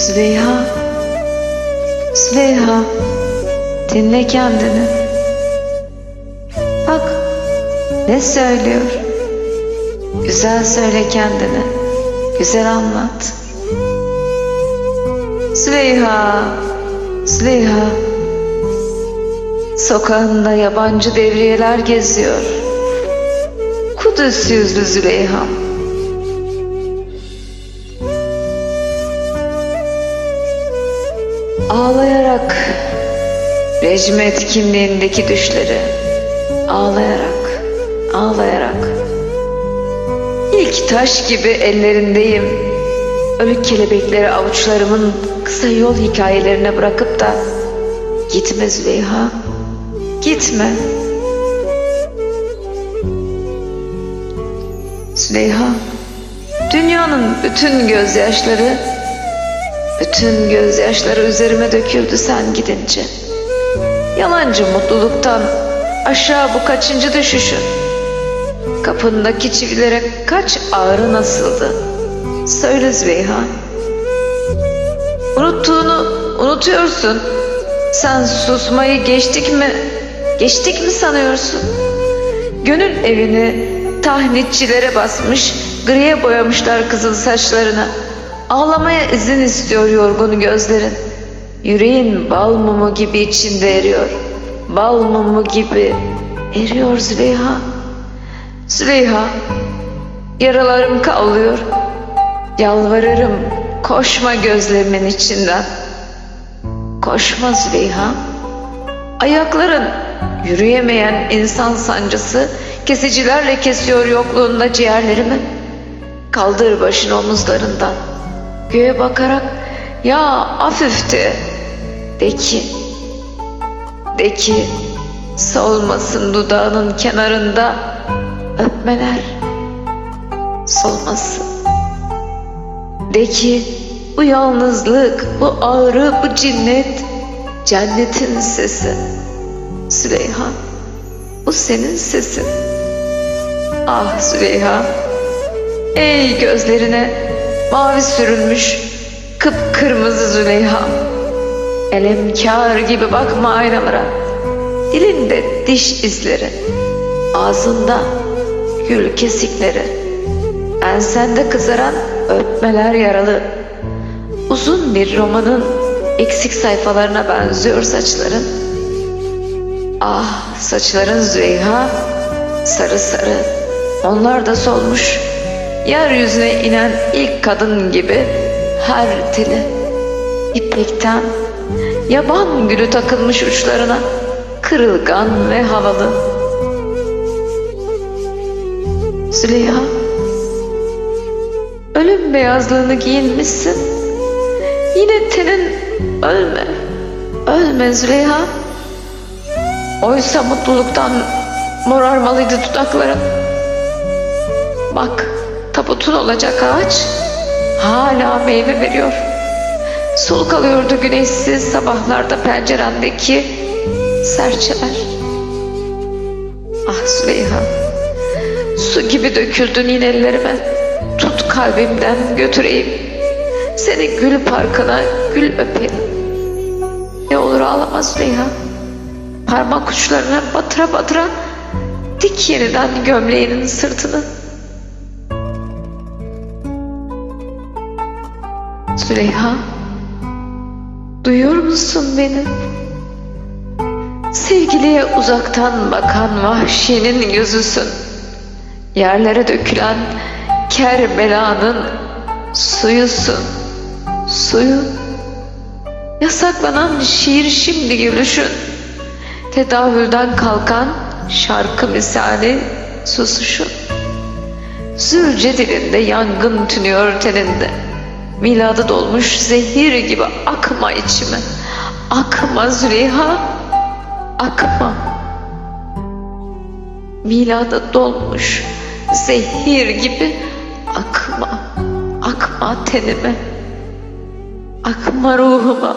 Züleyha, Züleyha, dinle kendini. Bak, ne söylüyor? Güzel söyle kendini, güzel anlat. Züleyha, Züleyha, sokağında yabancı devriyeler geziyor. Kudüs yüzlü Züleyha. Ağlayarak rejim etkinliğindeki düşleri. Ağlayarak ağlayarak. İlk taş gibi ellerindeyim. Ölük kelebekleri avuçlarımın kısa yol hikayelerine bırakıp da gitme Züleyha gitme. Züleyha dünyanın bütün gözyaşları bütün gözyaşları üzerime döküldü sen gidince. Yalancı mutluluktan aşağı bu kaçıncı düşüşün? Kapındaki çivilere kaç ağrı nasıldı? Söyle Züleyha. Unuttuğunu unutuyorsun. Sen susmayı geçtik mi? Geçtik mi sanıyorsun? Gönül evini tahnitçilere basmış, griye boyamışlar kızıl saçlarına. Ağlamaya izin istiyor yorgun gözlerin. Yüreğin bal mumu gibi içinde eriyor. Bal mumu gibi eriyor Züleyha. Züleyha, yaralarım kavlıyor. Yalvarırım, koşma gözlerimin içinden. Koşma Züleyha. Ayakların yürüyemeyen insan sancısı kesicilerle kesiyor yokluğunda ciğerlerimi. Kaldır başını omuzlarından. Göğe bakarak ya hafifti de ki de ki solmasın dudağının kenarında öpmeler solmasın. De ki bu yalnızlık bu ağrı bu cinnet cennetin sesi. Süleyha bu senin sesin. Ah Süleyha ey gözlerine mavi sürülmüş kıpkırmızı Züleyha. Elemkar gibi bakma aynalara. Dilinde diş izleri, ağzında gül kesikleri, ensende kızaran öpmeler yaralı. Uzun bir romanın eksik sayfalarına benziyor saçların. Ah saçların Züleyha, sarı sarı, onlar da solmuş. Yeryüzüne inen ilk kadın gibi her teli ipekten yaban gülü takılmış uçlarına kırılgan ve havalı. Züleyha ölüm beyazlığını giyinmişsin. Yine tenin ölme, ölme Züleyha. Oysa mutluluktan morarmalıydı dudakların. Bak tabutun olacak ağaç hala meyve veriyor. Soluk alıyordu güneşsiz sabahlarda pencerendeki serçeler. Ah Züleyha, su gibi döküldün yine ellerime. Tut kalbimden götüreyim. Seni gül parkına gül öpeyim. Ne olur ağlama Züleyha. Parmak uçlarına batıra batıra dik yeniden gömleğinin sırtını. Züleyha, duyuyor musun beni? Sevgiliye uzaktan bakan vahşinin gözüsün. Yerlere dökülen Kerbela'nın suyusun. Suyu. Yasaklanan şiir şimdi gülüşün. Tedavülden kalkan şarkı misali susuşun. Zülce dilinde yangın tünüyor teninde. Miladı dolmuş zehir gibi akma içime. Akma Züleyha, akma. Milada dolmuş zehir gibi akma, akma tenime. Akma ruhuma.